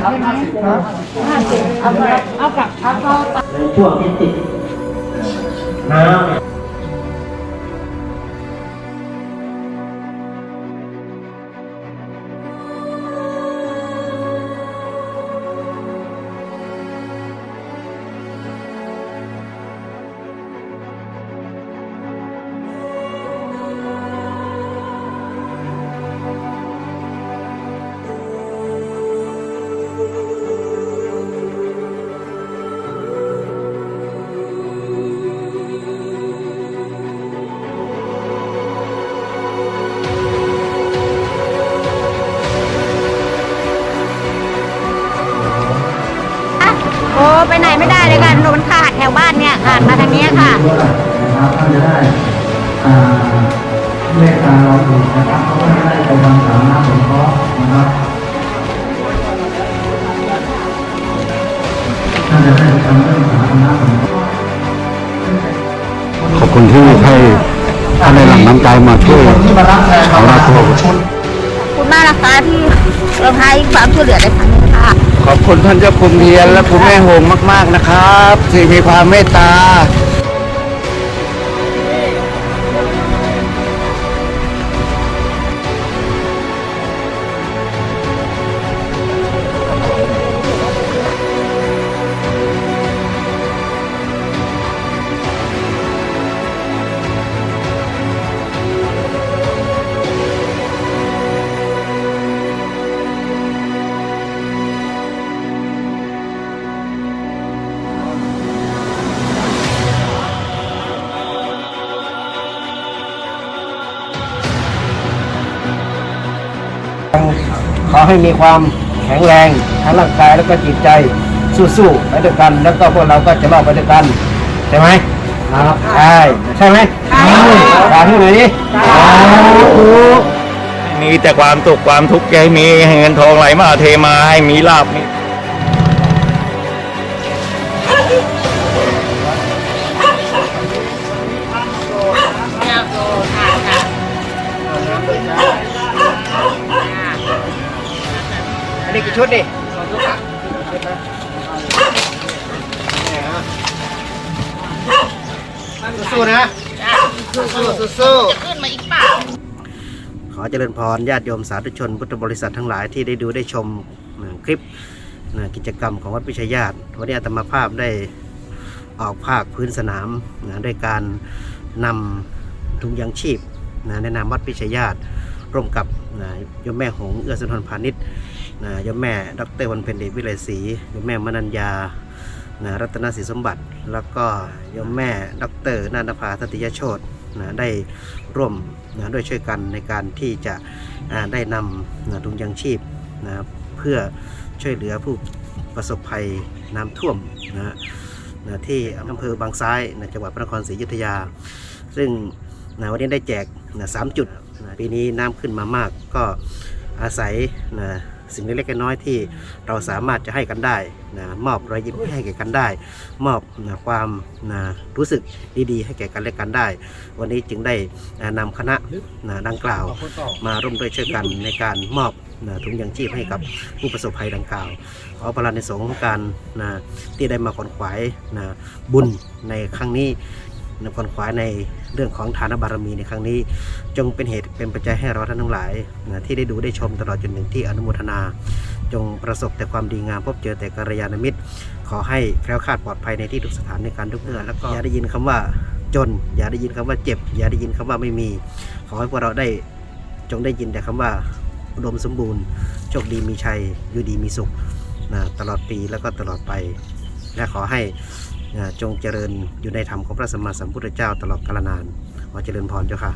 ในช่วงที่ติดน้ำ ไปไหนไม่ได้เลยค่ะถนนขาดแถวบ้านเนี่ยขาดมาทางเนี้ยค่ะนะครับท่านจะได้อ่าเมตตาเราอีกนะครับเพราะว่าจะได้ไปทำสาธารณสงเคราะห์นะครับท่านจะได้ไปทำเรื่องสาธารณสงเคราะห์ขอบคุณที่ให้ท่านได้หลั่งน้ำใจมาช่วยที่มารับแทนเอาละครับชุดขอบคุณมากนะคะที่เราให้ความช่วยเหลือในครั้งนี้ค่ะ ขอบคุณท่านเจ้าคุณเพียรและคุณแม่หงมาก ๆนะครับ ที่มีความเมตตา ขอให้มีความแข็งแรงทั้งร่างกายแล้วก็จิตใจสู้ๆไปด้วยกัน แล้วก็พวกเราก็จะรอดไปด้วยกันใช่ไหมครับใช่ใช่ไหมใช่สาธุหน่อยดิสาธุมีแต่ความสุขความทุกข์ให้มีให้เงินทองไหลมาเทมาให้มีลาบมี กี่ชุดดิสู้ๆนะสู้ๆสู้ๆขึ้นมาอีกเปล่า ขอเจริญพรญาติโยมสาธุชนพุทธบริษัททั้งหลายที่ได้ดูได้ชมคลิปกิจกรรมของวัดพิชยญาติวันนี้อาตมาภาพได้ออกภาคพื้นสนามด้วยการนำถุงยางชีพในนามวัดพิชยญาติร่วมกับโยมแม่หงเอื้อสุนทรพาณิชย์ นะยมแม่ดรวันเพ็ญเดชวิไลศรียมแม่มนัญญานะรัตนศรีสมบัติ แล้วก็ยมแม่ดรนันทภาทัตติยโชตนะได้ร่วมนะด้วยช่วยกันในการที่จะอ่าได้นำนะถุงยางชีพนะเพื่อช่วยเหลือผู้ประสบภัยน้ำท่วมนะนะที่อำเภอบางซ้ายนะจังหวัดพระนครศรีอยุธยา ซึ่งนะวันนี้ได้แจกนะสามจุดนะปีนี้น้ำขึ้นมามากก็อาศัยนะ สิ่งเล็กๆน้อยๆที่เราสามารถจะให้กันได้นะมอบรอยยิ้มให้แก่กันได้ มอบนะความนะรู้สึกดีๆ ให้แก่กันและกันได้ วันนี้จึงได้อ่านำคณะนะดังกล่าว มาร่วมด้วยช่วยกันในการมอบนะถุงยางชีพให้กับผู้ประสบภัยดังกล่าวขอพระในสงฆ์การนะที่ได้มาขวนขวายนะบุญในครั้งนี้ นะขวนขวายในเรื่องของฐานบารมีในครั้งนี้ จงเป็นเหตุเป็นปัจจัยให้เราท่านทั้งหลายนะที่ได้ดูได้ชมตลอดจนถึงที่อนุโมทนา จงประสบแต่ความดีงาม พบเจอแต่กัลยาณมิตร ขอให้แคล้วคลาดปลอดภัยในที่ทุกสถานในการทุกเมื่อแล้วก็อย่าได้ยินคำว่าจน อย่าได้ยินคำว่าเจ็บ อย่าได้ยินคำว่าไม่มี ขอให้พวกเราได้จงได้ยินแต่คำว่าอุดมสมบูรณ์โชคดีมีชัยอยู่ดีมีสุขนะตลอดปีแล้วก็ตลอดไป และขอให้ จงเจริญอยู่ในธรรมของพระสัมมาสัมพุทธเจ้าตลอดกาลนานขอเจริญพรเจ้าค่ะ